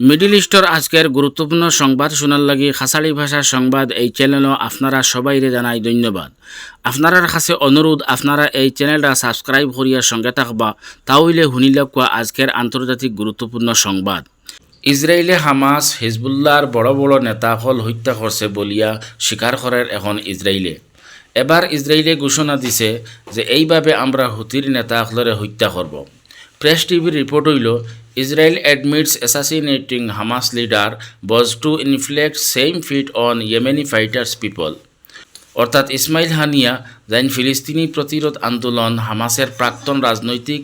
Middle store আজকের গুরুত্বপূর্ণ সংবাদ শোনার লাগি খাসাড়ি ভাষার সংবাদ এই চ্যানেলও আপনারা সবাইরে জানাই ধন্যবাদ। আপনারার কাছে অনুরোধ আপনারা এই চ্যানেলটা সাবস্ক্রাইব করিয়া সঙ্গে থাকবা, তাহলে শুনিলে কোয়া আজকের আন্তর্জাতিক গুরুত্বপূর্ণ সংবাদ। ইসরায়েলে হামাস হিজবুল্লাহর বড় বড় নেতা হল হত্যা করছে বলিয়া স্বীকার করার এখন ইসরায়েলে এবার ইসরায়েলে ঘোষণা দিছে যে এইভাবে আমরা হুতির নেতা হলরে হত্যা করব প্রেস টিভির রিপোর্ট হইল, Israel admits assassinating Hamas leader vows to inflict same fate on Yemeni fighters people অর্থাৎ ইসমাইল হানিয়া, যাইন ফিলিস্তিনি প্রতিরোধ আন্দোলন হামাসের প্রাক্তন রাজনৈতিক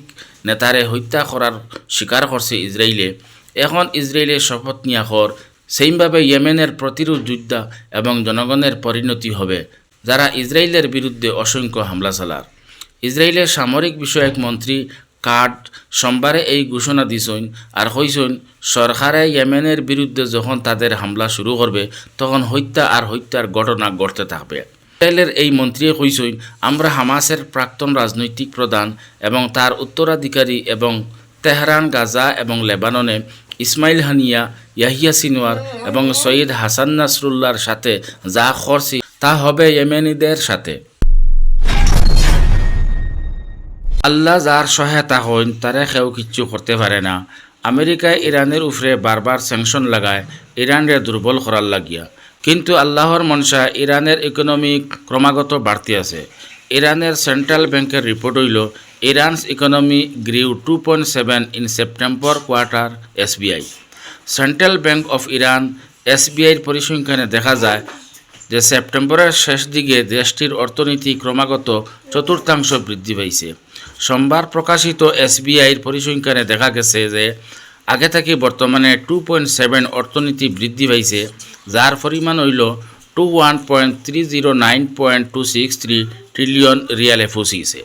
নেতারে হত্যা করার স্বীকার করছে ইসরায়েলে এখন ইসরায়েলের শপথ নিয়া কর সেইমভাবে ইয়েমেনের প্রতিরোধ যোদ্ধা এবং জনগণের পরিণতি হবে, যারা ইসরায়েলের বিরুদ্ধে অসংখ্য হামলা চালার ইসরায়েলের সামরিক বিষয়ক মন্ত্রী কার্ড সোমবারে এই ঘোষণা দিছেন আর কইছেন সরকারে ইয়েমেনের বিরুদ্ধে যখন তাদের হামলা শুরু করবে, তখন হত্যা আর হত্যার ঘটনা ঘটতে থাকবে। ইসরায়েলের এই মন্ত্রী কইছেন আমরা হামাসের প্রাক্তন রাজনৈতিক প্রধান এবং তার উত্তরাধিকারী এবং তেহরান, গাজা এবং লেবাননে ইসমাইল হানিয়া, ইয়াহিয়া সিনওয়ার এবং সৈয়দ হাসান নাসরুল্লাহর সাথে যা করছি তা হবে ইয়েমেনিদের সাথে। আল্লাহ যার সহায়তা হন তারে কেউ কিচ্ছু করতে পারে না। আমেরিকায় ইরানের উপরে বারবার স্যাংশন লাগায়, ইরানরে দুর্বল করার লাগিয়া। কিন্তু আল্লাহর মনসা ইরানের ইকোনমি ক্রমাগত বাড়তি আছে। ইরানের সেন্ট্রাল ব্যাংকের রিপোর্ট হইল Iran's economy grew two point seven in September quarter SBI central bank of Iran এসবিআইয়ের পরিসংখ্যানে দেখা যায় যে সেপ্টেম্বরের শেষ দিকে দেশটির অর্থনীতি ক্রমাগত চতুর্থাংশ বৃদ্ধি পাইছে। সোমবার প্রকাশিত এসবিআইয়ের পরিসংখ্যানে দেখা গেছে যে, আগে থেকে বর্তমানে টু পয়েন্ট সেভেন অর্থনীতি বৃদ্ধি পাইছে, যার পরিমাণ হইল two one point three zero nine point two six three trillion রিয়ালে পৌঁছিছে।